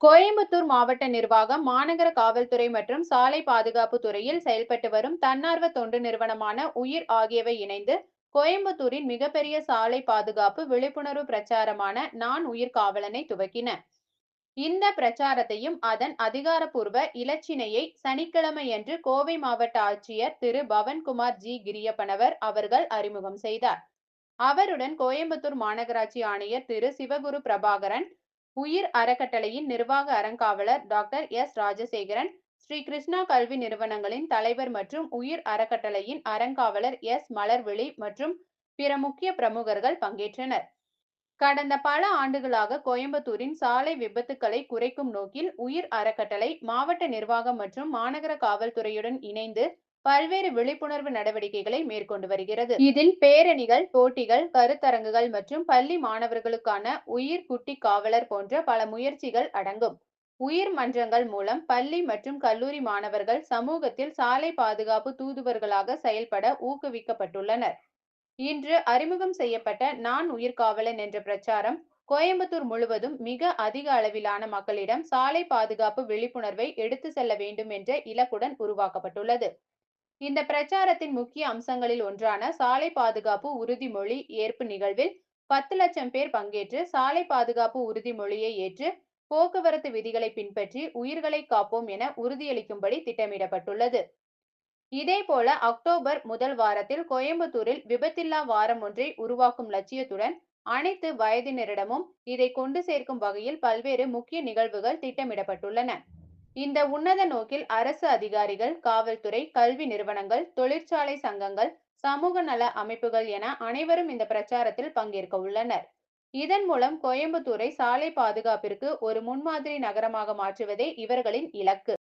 கோயம்புத்தூர் மாவட்ட நிர்வாகம் மாநகர காவல்துறை மற்றும் சாலை பாதுகாப்பு துறையில் செயல்பட்டு வரும் தன்னார்வ தொண்டு நிறுவனமான உயிர் ஆகியவை இணைந்து கோயம்புத்தூரின் மிகப்பெரிய சாலை பாதுகாப்பு விழிப்புணர்வு பிரச்சாரமான நான் உயிர் காவலனை துவக்கின. இந்த பிரச்சாரத்தையும் அதன் அதிகாரப்பூர்வ இலச்சினையை சனிக்கிழமையன்று கோவை மாவட்ட ஆட்சியர் திரு. பவன்குமார் ஜி. கிரியப்பனவர் அவர்கள் அறிமுகம் செய்தார். அவருடன் கோயம்புத்தூர் மாநகராட்சி ஆணையர் திரு. சிவகுரு பிரபாகரன் உயிர் அறக்கட்டளையின் நிர்வாக அறங்காவலர் டாக்டர் எஸ். ராஜசேகரன் ஸ்ரீ. கிருஷ்ணா கல்வி நிறுவனங்களின் தலைவர் மற்றும் உயிர் அறக்கட்டளையின் அறங்காவலர் எஸ். மலர்விழி மற்றும் பிற முக்கிய பிரமுகர்கள் பங்கேற்றனர். கடந்த பல ஆண்டுகளாக கோயம்புத்தூரின் சாலை விபத்துக்களை குறைக்கும் நோக்கில் உயிர் அறக்கட்டளை மாவட்ட நிர்வாகம் மற்றும் மாநகர காவல்துறையுடன் இணைந்து பல்வேறு விழிப்புணர்வு நடவடிக்கைகளை மேற்கொண்டு வருகிறது. இதில் பேரணிகள் போட்டிகள் கருத்தரங்குகள் மற்றும் பள்ளி மாணவர்களுக்கான உயிர் குட்டி காவலர் போன்ற பல முயற்சிகள் அடங்கும். உயிர் மன்றங்கள் மூலம் பள்ளி மற்றும் கல்லூரி மாணவர்கள் சமூகத்தில் சாலை பாதுகாப்பு தூதுவர்களாக செயல்பட ஊக்குவிக்கப்பட்டுள்ளனர். இன்று அறிமுகம் செய்யப்பட்ட நான் உயிர்காவலன் என்ற பிரச்சாரம் கோயம்புத்தூர் முழுவதும் மிக அதிக அளவிலான மக்களிடம் சாலை பாதுகாப்பு விழிப்புணர்வை எடுத்து செல்ல வேண்டும் என்ற இலக்குடன் உருவாக்கப்பட்டுள்ளது. இந்த பிரச்சாரத்தின் முக்கிய அம்சங்களில் ஒன்றான சாலை பாதுகாப்பு உறுதிமொழி ஏற்பு நிகழ்வில் பத்து லட்சம் பேர் பங்கேற்று சாலை பாதுகாப்பு உறுதிமொழியை ஏற்று போக்குவரத்து விதிகளை பின்பற்றி உயிர்களை காப்போம் என உறுதியளிக்கும்படி திட்டமிடப்பட்டுள்ளது. இதேபோல அக்டோபர் முதல் வாரத்தில் கோயம்புத்தூரில் விபத்தில்லா வாரம் ஒன்றை உருவாக்கும் லட்சியத்துடன் அனைத்து வயதினரிடமும் இதை கொண்டு சேர்க்கும் வகையில் பல்வேறு முக்கிய நிகழ்வுகள் திட்டமிடப்பட்டுள்ளன. இந்த உன்னத நோக்கில் அரசு அதிகாரிகள் காவல்துறை கல்வி நிறுவனங்கள் தொழிற்சாலை சங்கங்கள் சமூக நல அமைப்புகள் என அனைவரும் இந்த பிரச்சாரத்தில் பங்கேற்க உள்ளனர். இதன் மூலம் கோயம்புத்தூரை சாலை பாதுகாப்பிற்கு ஒரு முன்மாதிரி நகரமாக மாற்றுவதே இவர்களின் இலக்கு.